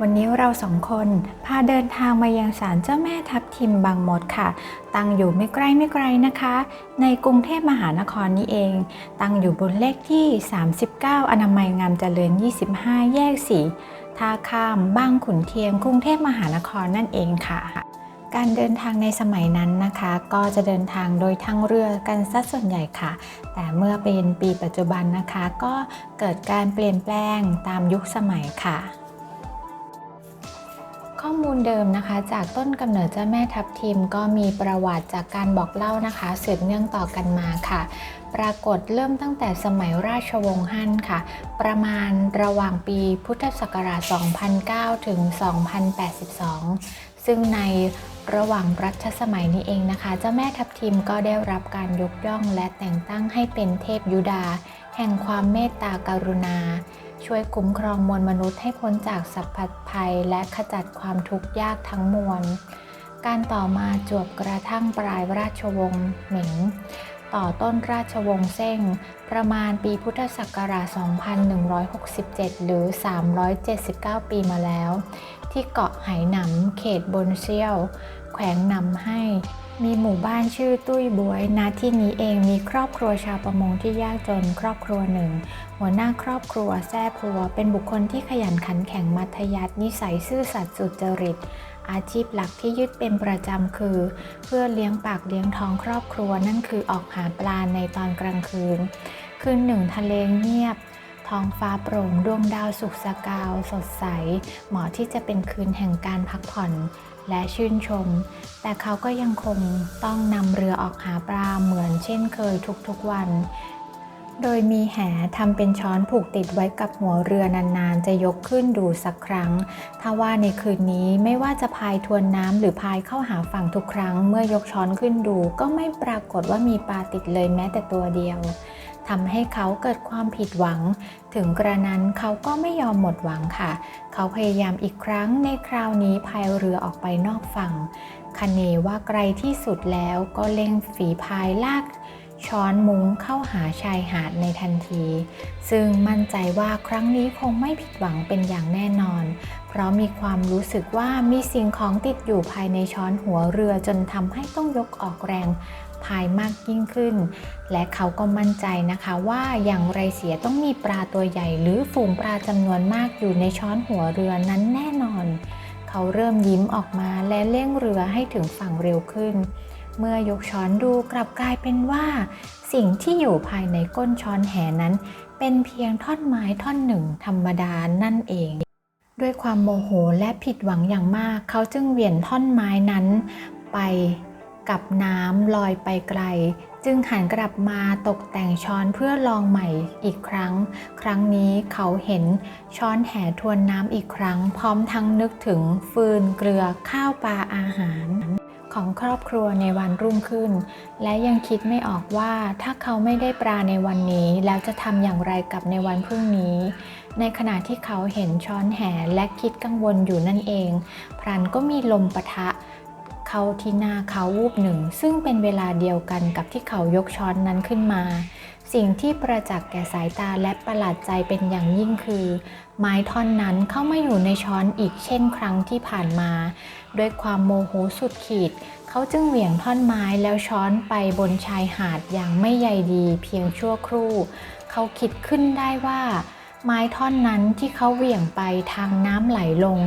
วันนี้เราสองคนพาเดินทางมายังศาลเจ้าแม่ทับทิมบางมดค่ะ ตั้งอยู่ไม่ใกล้ไม่ไกลนะคะ ในกรุงเทพมหานครนี้เอง ตั้งอยู่บนเลขที่ 39 อนามัยงามเจริญ 25 แยก4ท่าข้ามบางขุนเทียนกรุงเทพมหานครนั่นเองค่ะ การเดินทางในสมัยนั้นนะคะ ก็จะเดินทางโดยทางเรือกันซะส่วนใหญ่ค่ะ แต่เมื่อเป็นปีปัจจุบันนะคะ ก็เกิดการเปลี่ยนแปลงตามยุคสมัยค่ะ อมูลเดิมนะคะ จากต้นกำเนิดเจ้าแม่ทับทิมก็มีประวัติจากการบอกเล่านะคะสืบเนื่องต่อกันมาค่ะ ปรากฏเริ่มตั้งแต่สมัยราชวงศ์ฮั่นค่ะ ประมาณระหว่างปีพุทธศักราช 2009 ถึง 2082ซึ่งในระหว่างรัชสมัยนี้เองนะคะ เจ้าแม่ทับทิมก็ได้รับการยกย่องและแต่งตั้งให้เป็นเทพยุดา แห่งความเมตตากรุณา ช่วยคุ้มครองมวลมนุษย์ให้พ้นจากสัพพภัยและขจัดความทุกข์ยากทั้งมวล การต่อมาจวบกระทั่งปลายราชวงศ์เหมิง ต่อต้นราชวงศ์เซ่ง ประมาณปีพุทธศักราช 2167 หรือ 379 ปีมาแล้ว ที่เกาะไหหนำเขตบนเซียว แขวงนำให้ มีหมู่บ้านชื่อตุ้ยบวยณที่นี้เองมีครอบครัวชาวประมงที่ยากจนครอบครัวหนึ่ง หัวหน้าครอบครัวแซ่พัว เป็นบุคคลที่ขยันขันแข็งมัธยัตินิสัยซื่อสัตย์สุจริต อาชีพหลักที่ยึดเป็นประจำคือ เพื่อเลี้ยงปากเลี้ยงท้องครอบครัวนั่นคือออกหาปลาในตอนกลางคืน คืนหนึ่งทะเลเงียบท้องฟ้าโปร่งดวงดาวสุกสกาว สดใส เหมาะที่จะเป็นคืนแห่งการพักผ่อน และชื่นชม แต่เขาก็ยังคงต้องนำเรือออกหาปลาเหมือนเช่นเคยทุกๆวัน โดยมีแหทำเป็นช้อนผูกติดไว้กับหัวเรือนานๆ จะยกขึ้นดูสักครั้ง ถ้าว่าในคืนนี้ไม่ว่าจะพายทวนน้ำหรือพายเข้าหาฝั่งทุกครั้ง เมื่อยกช้อนขึ้นดูก็ไม่ปรากฏว่ามีปลาติดเลยแม้แต่ตัวเดียว ทำให้เขาเกิดความผิดหวัง ถึงกระนั้นเขาก็ไม่ยอมหมดหวังค่ะ เขาพยายามอีกครั้งในคราวนี้พายเรือออกไปนอกฝั่งคเนว่าไกลที่สุดแล้วก็เล็งฝีพายลากช้อนมุ้งเข้าหาชายหาดในทันที ซึ่งมั่นใจว่าครั้งนี้คงไม่ผิดหวังเป็นอย่างแน่นอน เพราะมีความรู้สึกว่ามีสิ่งของติดอยู่ภายในช้อนหัวเรือจนทำให้ต้องยกออกแรง พายมากยิ่งขึ้น และเขาก็มั่นใจนะคะว่าอย่างไรเสียต้องมีปลาตัวใหญ่ หรือฝูงปลาจำนวนมากอยู่ในช้อนหัวเรือนั้นแน่นอน เขาเริ่มยิ้มออกมาและเร่งเรือให้ถึงฝั่งเร็วขึ้น เมื่อยกช้อนดูกลับกลายเป็นว่า สิ่งที่อยู่ภายในก้นช้อนแหนั้น เป็นเพียงท่อนไม้ท่อนหนึ่งธรรมดานั่นเองด้วยความโมโหและผิดหวังอย่างมาก เขาจึงเหวี่ยงท่อนไม้นั้น ไป กับน้ำลอยไปไกล จึงหันกลับมาตกแต่งช้อนเพื่อลองใหม่อีกครั้ง ครั้งนี้เขาเห็นช้อนแห่ทวนน้ำอีกครั้ง พร้อมทั้งนึกถึงฟืนเกลือข้าวปลาอาหารของครอบครัวในวันรุ่งขึ้น และยังคิดไม่ออกว่าถ้าเขาไม่ได้ปลาในวันนี้ แล้วจะทำอย่างไรกับในวันพรุ่งนี้ ในขณะที่เขาเห็นช้อนแห่และคิดกังวลอยู่นั่นเอง พรันก็มีลมปะทะ เข้าที่หน้าเขาวูบหนึ่ง ซึ่งเป็นเวลาเดียวกันกับที่เขายกช้อนนั้นขึ้นมา สิ่งที่ประจักษ์แก่สายตาและประหลาดใจเป็นอย่างยิ่งคือ ไม้ท่อนนั้นเข้ามาอยู่ในช้อนอีกเช่นครั้งที่ผ่านมา ด้วยความโมโหสุดขีด เขาจึงเหวี่ยงท่อนไม้แล้วช้อนไปบนชายหาดอย่างไม่ใยดีเพียงชั่วครู่ เขาคิดขึ้นได้ว่าไม้ท่อนนั้นที่เขาเหวี่ยงไปทางน้ำไหลลง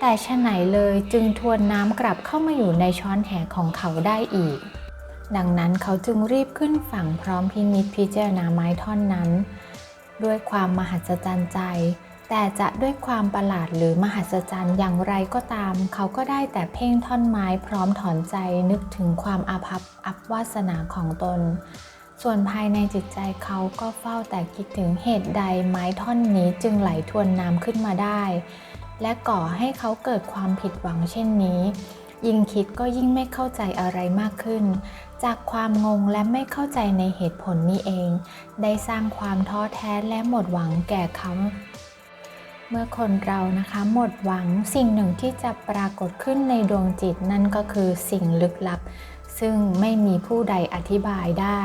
แต่ชะไหนเลยจึงทวนน้ำกลับเข้ามาอยู่ในช้อนแหของเขาได้อีก ดังนั้นเขาจึงรีบขึ้นฝั่งพร้อมพินิจพิจารณาไม้ท่อนนั้น ด้วยความมหัศจรรย์ใจ แต่จะด้วยความประหลาดหรือมหัศจรรย์อย่างไรก็ตาม เขาก็ได้แต่เพ่งท่อนไม้พร้อมถอนใจนึกถึงความอาภัพอับวาสนาของตน ส่วนภายในจิตใจเขาก็เฝ้าแต่คิดถึงเหตุใดไม้ท่อนนี้จึงไหลทวนน้ำขึ้นมาได้ และก่อให้เขาเกิดความผิดหวังเช่นนี้ ยิ่งคิดก็ยิ่งไม่เข้าใจอะไรมากขึ้น จากความงงและไม่เข้าใจในเหตุผลนี้เอง ได้สร้างความท้อแท้และหมดหวังแก่เขาเมื่อคนเรานะคะหมดหวังสิ่งหนึ่งที่จะปรากฏขึ้นในดวงจิตนั่นก็คือสิ่งลึกลับ ซึ่งไม่มีผู้ใดอธิบายได้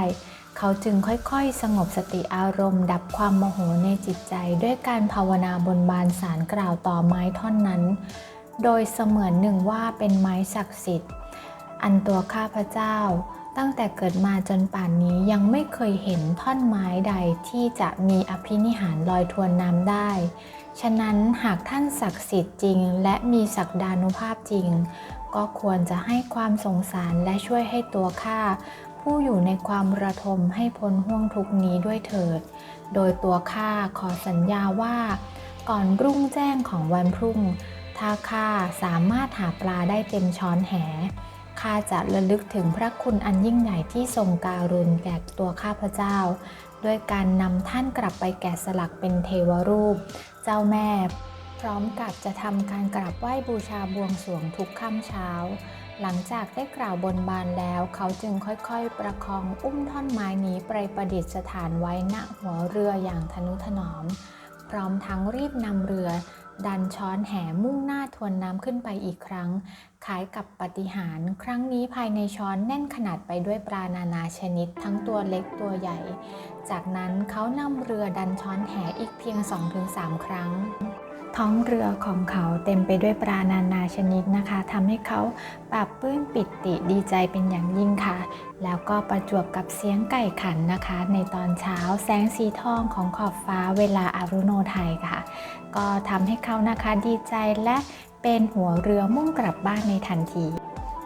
เขเขาจึงค่อยๆ สงบสติอารมณ์ ดับความโมโหในจิตใจ ด้วยการภาวนาบนบานสารกล่าวต่อไม้ท่อนนั้น โดยเสมือนหนึ่งว่าเป็นไม้ศักดิ์สิทธิ์ อันตัวข้าพเจ้า ตั้งแต่เกิดมาจนป่านนี้ยังไม่เคยเห็นท่อนไม้ใดที่จะมีอภินิหารลอยทวนน้ำได้ ฉะนั้นหากท่านศักดิ์สิทธิ์จริง และมีศักดานุภาพจริง ก็ควรจะให้ความสงสารและช่วยให้ตัวข้า ผู้อยู่ในความระทมให้พ้นห่วงทุกนี้ด้วยเถิด โดยตัวข้าขอสัญญาว่า ก่อนรุ่งแจ้งของวันพรุ่ง ถ้าข้าสามารถหาปลาได้เต็มช้อนแหข้าจะระลึกถึงพระคุณอันยิ่งใหญ่ที่ทรงการุณแก่ตัวข้าพเจ้า ด้วยการนำท่านกลับไปแกะสลักเป็นเทวรูป เจ้าแม่ พร้อมกับจะทำการกราบไหว้บูชาบวงสรวงทุกค่ำเช้า หลังจากได้กล่าวบนบานแล้ว เขาจึงค่อยๆ ประคองอุ้มท่อนไม้นี้ไปประดิษฐานไว้ณหัวเรืออย่างทนุถนอม พร้อมทั้งรีบนำเรือ ดันช้อนแห่มุ่งหน้าทวนน้ำขึ้นไปอีกครั้งคล้ายกับปฏิหารครั้งนี้ภายในช้อนแน่นขนาดไปด้วยปลานานาชนิดทั้งตัวเล็กตัวใหญ่ จากนั้นเขานำเรือดันช้อนแห่อีกเพียง 2-3 ครั้ง ท้องเรือของเขาเต็มไปด้วยปลานานาชนิดนะคะทำให้เขาปรับปื้มปิติดีใจเป็นอย่างยิ่งค่ะ แล้วก็ประจวบกับเสียงไก่ขันนะคะ ในตอนเช้าแสงสีทองของขอบฟ้าเวลาอารุโนไทยค่ะ ก็ทำให้เขานะคะดีใจและเป็นหัวเรือมุ่งกลับบ้านในทันที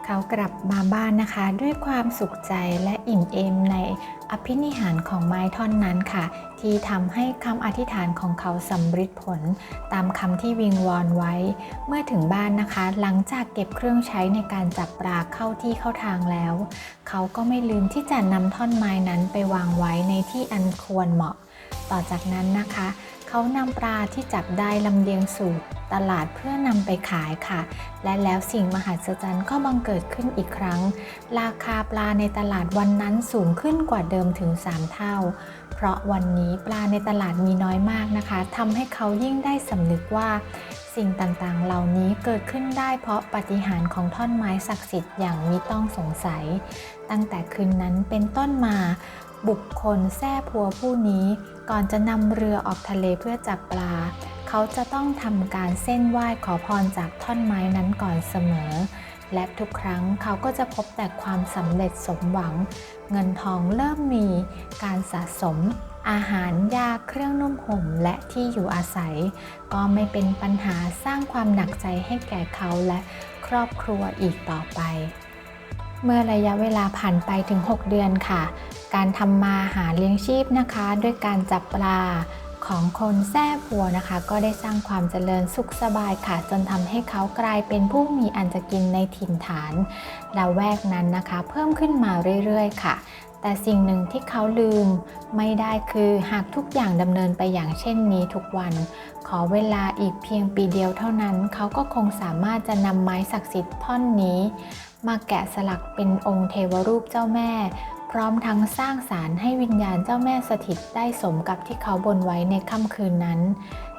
เขากลับมาบ้านนะคะ ด้วยความสุขใจและอิ่มเอมในอภินิหารของไม้ท่อนนั้นค่ะ ที่ทำให้คำอธิษฐานของเขาสำเร็จผล ตามคำที่วิงวอนไว้ เมื่อถึงบ้านนะคะ หลังจากเก็บเครื่องใช้ในการจับปลาเข้าที่เข้าทางแล้ว เขาก็ไม่ลืมที่จะนำท่อนไม้นั้นไปวางไว้ในที่อันควรเหมาะ ต่อจากนั้นนะคะ เขานำปลาที่จับได้ลำเลียงสู่ตลาดเพื่อนำไปขายค่ะ และแล้วสิ่งมหัศจรรย์ก็บังเกิดขึ้นอีกครั้ง ราคาปลาในตลาดวันนั้นสูงขึ้นกว่าเดิมถึง 3 เท่า เพราะวันนี้ปลาในตลาดมีน้อยมากนะคะทำให้เขายิ่งได้สำนึกว่า สิ่งต่างๆ เหล่านี้เกิดขึ้นได้เพราะปฏิหารของท่อนไม้ศักดิ์สิทธิ์อย่างมิต้องสงสัย ตั้งแต่คืนนั้นเป็นต้นมา บุคคลแท้พัวผู้นี้ก่อนจะนำเรือออกทะเลเพื่อจับปลา เขาจะต้องทำการเส้นไหว้ขอพรจากท่อนไม้นั้นก่อนเสมอ และทุกครั้งเขาก็จะพบแต่ความสำเร็จสมหวัง เงินทองเริ่มมีการสะสม อาหารยาเครื่องนุ่มห่มและที่อยู่อาศัย ก็ไม่เป็นปัญหาสร้างความหนักใจให้แก่เขาและครอบครัวอีกต่อไป เมื่อระยะเวลาผ่านไปถึง 6 เดือนค่ะ การทำมาหาเลี้ยงชีพนะคะ ด้วยการจับปลาของคนแท้พัวนะคะ ก็ได้สร้างความเจริญสุขสบายค่ะ จนทำให้เขากลายเป็นผู้มีอันจะกินในถิ่นฐานละแวกนั้นนะคะ เพิ่มขึ้นมาเรื่อยๆ ค่ะ แต่สิ่งหนึ่งที่เขาลืมไม่ได้คือหากทุกอย่างดำเนินไปอย่างเช่นนี้ทุกวัน ขอเวลาอีกเพียงปีเดียวเท่านั้น เขาก็คงสามารถจะนำไม้ศักดิ์สิทธิ์ท่อนนี้ มาแกะสลักเป็นองค์เทวรูปเจ้าแม่ พร้อมทั้งสร้างสารให้วิญญาณเจ้าแม่สถิตได้สมกับที่เขาบนไว้ในค่ำคืนนั้น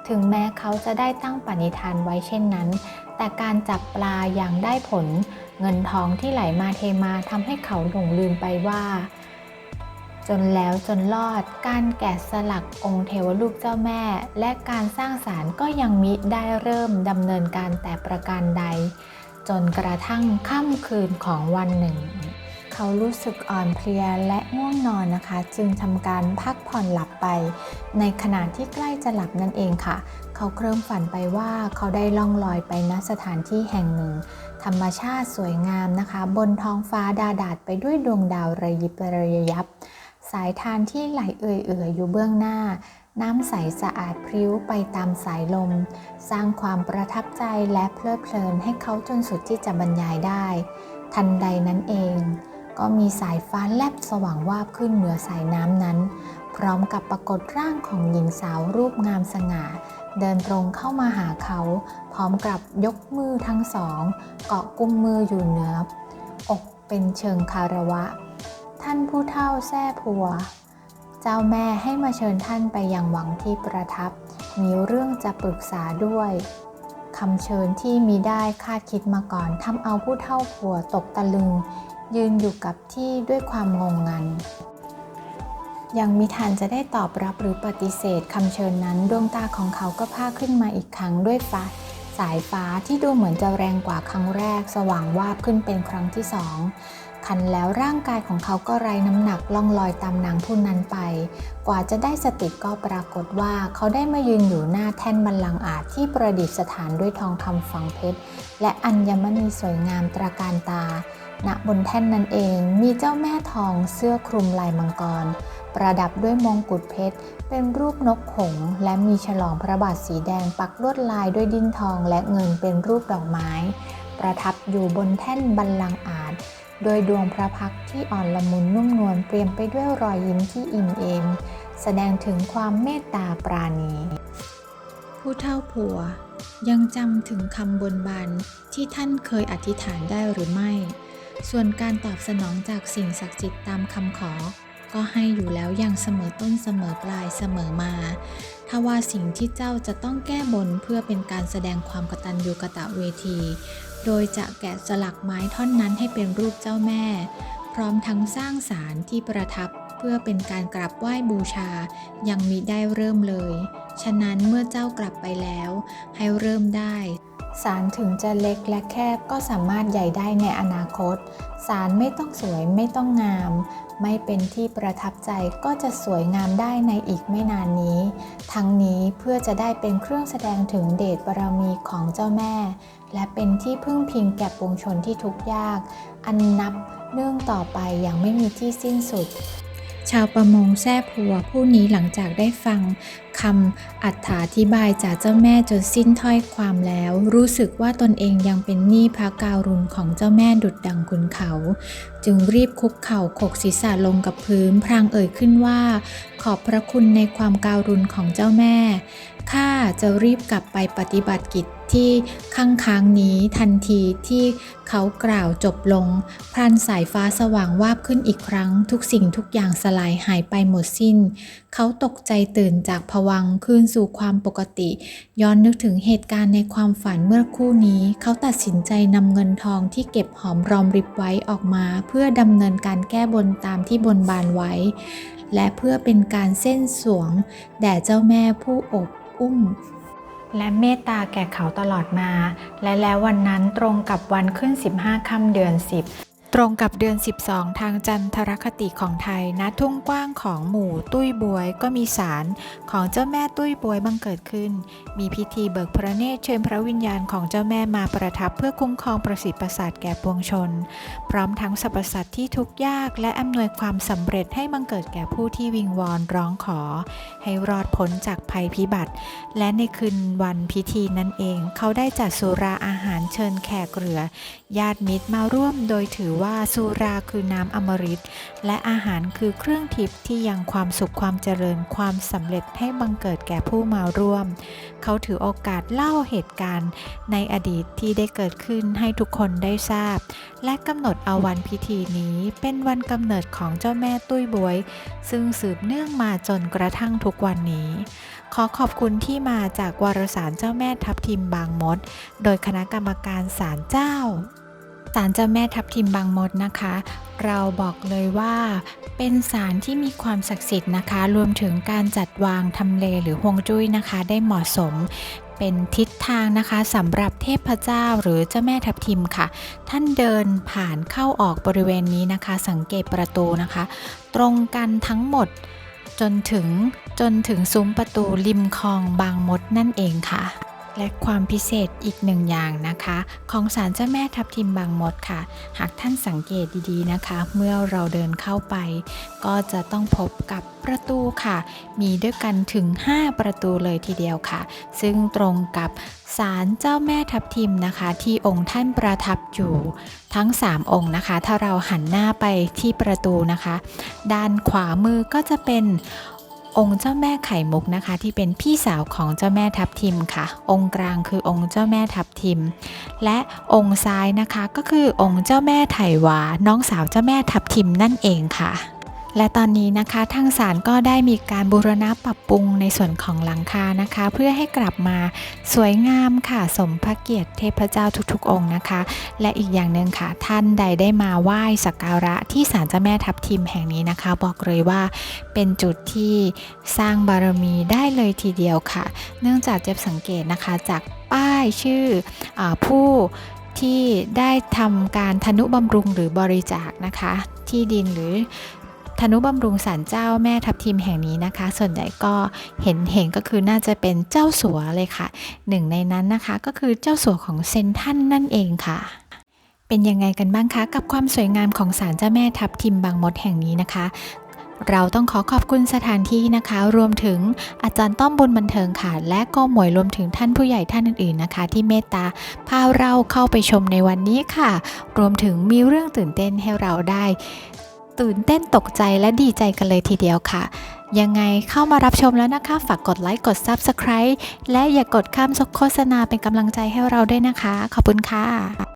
ถึงแม้เขาจะได้ตั้งปณิธานไว้เช่นนั้น แต่การจับปลาอย่างได้ผล เงินทองที่ไหลมาเทมาทำให้เขาหลงลืมไปว่าจนแล้วจนรอดการแกะสลักองค์เทวรูปเจ้าแม่ และการสร้างสารก็ยังมิได้เริ่มดำเนินการแต่ประการใด จนกระทั่งค่ำคืนของวันหนึ่ง เขารู้สึกอ่อนเพลียและง่วงนอนนะคะ จึงทำการพักผ่อนหลับไป ในขณะที่ใกล้จะหลับนั่นเองค่ะ เขาเคลิ้มฝันไปว่าเขาได้ล่องลอยไปณสถานที่แห่งหนึ่ง ธรรมชาติสวยงามนะคะ บนท้องฟ้าดาดาดไปด้วยดวงดาวระยิบระยับ สายทานที่ไหลเอื่อยๆอยู่เบื้องหน้า น้ำใสสะอาดพริ้วไปตามสายลม สร้างความประทับใจและเพลิดเพลินให้เขาจนสุดที่จะบรรยายได้ ทันใดนั้นเอง ก็มีสายฟ้าแลบสว่างวาบขึ้นเหนือสายน้ำนั้น พร้อมกับปรากฏร่างของหญิงสาวรูปงามสง่า เดินตรงเข้ามาหาเขา พร้อมกับยกมือทั้งสอง เกาะกุมมืออยู่เหนือ อกเป็นเชิงคารวะ ท่านผู้เฒ่าแท้ผัว จ้าแม่ให้มาเชิญท่านไปยังวังที่ประทับ มีเรื่องจะปรึกษาด้วยคำเชิญที่มีได้คาดคิดมาก่อนทำเอาผู้เฒ่าผัวตกตะลึง ยืนอยู่กับที่ด้วยความงงงัน ยังมิทันจะได้ตอบรับหรือปฏิเสธคำเชิญนั้นดวงตาของเขาก็พาขึ้นมาอีกครั้งด้วยฟ้าสายฟ้าที่ดูเหมือนจะแรงกว่าครั้งแรก สว่างวาบขึ้นเป็นครั้งที่สอง คันแล้วร่างกายของเขาก็ไร้น้ำหนักล่องลอยตามนางผู้นั้นไป กว่าจะได้สติก็ปรากฏว่าเขาได้มายืนอยู่หน้าแท่นบัลลังก์อาจที่ประดิษฐานด้วยทองคำฝังเพชร และอัญมณีสวยงามตระการตา ณบนแท่นนั้นเองมีเจ้าแม่ทองเสื้อคลุมลายมังกร ประดับด้วยมงกุฎเพชร เป็นรูปนกหงและมีฉลองพระบาทสีแดงปักลวดลายด้วยดินทองและเงินเป็นรูปดอกไม้ ประทับอยู่บนแท่นบัลลังก์อาจ โดยดวงพระพักที่อ่อนละมุนนุ่มนวลเปลี่ยนไปด้วยรอยยิ้มที่อิ่มเอม แสดงถึงความเมตตาปราณี ผู้เท่าผัวยังจำถึงคำบนบานที่ท่านเคยอธิษฐานได้หรือไม่ ส่วนการตอบสนองจากสิ่งศักดิ์สิทธิ์ตามคำขอ ก็ให้อยู่แล้วอย่างเสมอต้นเสมอปลายเสมอมา ถ้าว่าสิ่งที่เจ้าจะต้องแก้บนเพื่อเป็นการแสดงความกตัญญูกตเวที โดยจะแกะสลักไม้ท่อนนั้นให้เป็นรูปเจ้าแม่ พร้อมทั้งสร้างศาลที่ประทับเพื่อเป็นการกราบไหว้บูชา ยังมิได้เริ่มเลย ฉะนั้นเมื่อเจ้ากลับไปแล้ว ให้เริ่มได้ ศาลถึงจะเล็กและแคบก็สามารถใหญ่ได้ในอนาคตศาลไม่ต้องสวยไม่ต้องงาม ไม่เป็นที่ประทับใจก็จะสวยงามได้ในอีกไม่นานนี้ ทั้งนี้เพื่อจะได้เป็นเครื่องแสดงถึงเดชบารมีของเจ้าแม่ และเป็นที่พึ่งพิงแก่ปวงชนที่ทุกข์ยาก อันนับเนื่องต่อไปอย่างไม่มีที่สิ้นสุด ชาวประมงแซ่ผัวผู้นี้หลังจากได้ฟังคำอัถาธิบายจากเจ้าแม่จนสิ้นถ้อยความแล้ว รู้สึกว่าตนเองยังเป็นหนี้พระการุณของเจ้าแม่ดุดดังคุณเขา จึงรีบคุกเข่าขกศีรษะลงกับพื้นพรางเอ่ยขึ้นว่า ขอบพระคุณในความการุณของเจ้าแม่ข้าจะรีบกลับไปปฏิบัติกิจ ที่ข้างค้างนี้ทันทีที่เขากล่าวจบลงพลันสายฟ้าสว่างวาบขึ้นอีกครั้ง ทุกสิ่งทุกอย่างสลายหายไปหมดสิ้น เขาตกใจตื่นจากผวังคืนสู่ความปกติ ย้อนนึกถึงเหตุการณ์ในความฝันเมื่อคู่นี้ เขาตัดสินใจนำเงินทองที่เก็บหอมรอมริบไว้ออกมา เพื่อดำเนินการแก้บนตามที่บนบานไว้ และเพื่อเป็นการเส้นสวง แด่เจ้าแม่ผู้อบอุ้ม และเมตตาแก่เขาตลอดมา และแล้ววันนั้นตรงกับวันขึ้น 15 ค่ำเดือน 10 ตรงกับเดือน 12 ทางจันทรคติของไทยณทุ่งกว้างของหมู่ตุ้ยบวยก็มีศาลของเจ้าแม่ตุ้ยบวยบังเกิดขึ้น มีพิธีเบิกพระเนตรเชิญพระวิญญาณของเจ้าแม่มาประทับเพื่อคุ้มครองประสิทธิ์ประสาทแก่ปวงชน พร้อมทั้งสรรพสัตว์ที่ทุกข์ยากและอำนวยความสำเร็จให้บังเกิดแก่ผู้ที่วิงวอนร้องขอ ให้รอดพ้นจากภัยพิบัติ และในคืนวันพิธีนั้นเอง เขาได้จัดสุราอาหารเชิญแขกเรือญาติมิตรมาร่วมโดยถือว่าสุราคือน้ำอมฤตและอาหารคือเครื่องทิพย์ที่ยังความสุขความเจริญความสำเร็จให้บังเกิดแก่ผู้มาร่วม เขาถือโอกาสเล่าเหตุการณ์ในอดีตที่ได้เกิดขึ้นให้ทุกคนได้ทราบ และกำหนดเอาวันพิธีนี้เป็นวันกำเนิดของเจ้าแม่ตุ้ยบวย ซึ่งสืบเนื่องมาจนกระทั่งทุกวันนี้ ขอขอบคุณที่มาจากวารสารเจ้าแม่ทับทิมบางมด โดยคณะกรรมการศาลเจ้า ศาลเจ้าแม่ทับทิมบางมดนะคะ เราบอกเลยว่าเป็นศาลที่มีความศักดิ์สิทธิ์นะคะ รวมถึงการจัดวางทำเลหรือฮวงจุ้ยนะคะ ได้เหมาะสมเป็นทิศทางนะคะสำหรับเทพเจ้าหรือเจ้าแม่ทับทิมค่ะ ท่านเดินผ่านเข้าออกบริเวณนี้นะคะ สังเกตประตูนะคะ ตรงกันทั้งหมดจนถึงจนถึงซุ้มประตูริมคลองบางมดนั่นเองค่ะ และความพิเศษอีกหนึ่งอย่างนะคะ ของศาลเจ้าแม่ทับทิมบางมดค่ะ หากท่านสังเกตดีๆนะคะ เมื่อเราเดินเข้าไป ก็จะต้องพบกับประตูค่ะ มีด้วยกันถึง 5 ประตูเลยทีเดียวค่ะ ซึ่งตรงกับศาลเจ้าแม่ทับทิมนะคะ ที่องค์ท่านประทับอยู่ทั้ง 3 องค์นะคะ ถ้าเราหันหน้าไปที่ประตูนะคะ ด้านขวามือก็จะเป็น องค์เจ้าแม่ไข่มุกนะคะ ที่เป็นพี่สาวของเจ้าแม่ทับทิมค่ะ องค์กลางคือองค์เจ้าแม่ทับทิม และองค์ซ้ายนะคะก็คือองค์เจ้าแม่ไถวาน้องสาวเจ้าแม่ทับทิมนั่นเองค่ะ และตอนนี้นะคะทางศาลก็ได้มีการบูรณะปรับปรุงในส่วนของหลังคานะคะ เพื่อให้กลับมาสวยงามค่ะสมพระเกียรติเทพเจ้าทุกๆ องค์นะคะ และอีกอย่างหนึ่งค่ะ ท่านใดได้มาไหว้สักการะที่ศาลเจ้าแม่ทับทิมแห่งนี้นะคะ บอกเลยว่าเป็นจุดที่สร้างบารมีได้เลยทีเดียวค่ะ เนื่องจากเจ็บสังเกตนะคะจากป้ายชื่ออผู้ที่ได้ทำการทนุบำรุงหรือบริจาคนะคะ ที่ดินหรือ ธนุบำรุงศาลเจ้าแม่ทับทิมแห่งนี้นะคะ ส่วนใหญ่ก็เห็นเห็นก็คือน่าจะเป็นเจ้าสัวเลยค่ะ หนึ่งในนั้นนะคะ ก็คือเจ้าสัวของเซนทรันนั่นเองค่ะเป็นยังไงกันบ้างคะกับความสวยงามของศาลเจ้าแม่ทับทิมบางมดแห่งนี้นะคะ เราต้องขอขอบคุณสถานที่นะคะ รวมถึงอาจารย์ต้อมบุญบันเทิงค่ะ และก็หมวยรวมถึงท่านผู้ใหญ่ท่านอื่นๆนะคะ ที่เมตตาพาเราเข้าไปชมในวันนี้ค่ะ รวมถึงมีเรื่องตื่นเต้นให้เราได้ ตื่นเต้นตกใจและดีใจกันเลยทีเดียวค่ะ ยังไงเข้ามารับชมแล้วนะคะ ฝากกดไลค์กด Subscribe และอย่ากดข้ามโฆษณาเป็นกำลังใจให้เราด้วยนะคะ ขอบคุณค่ะ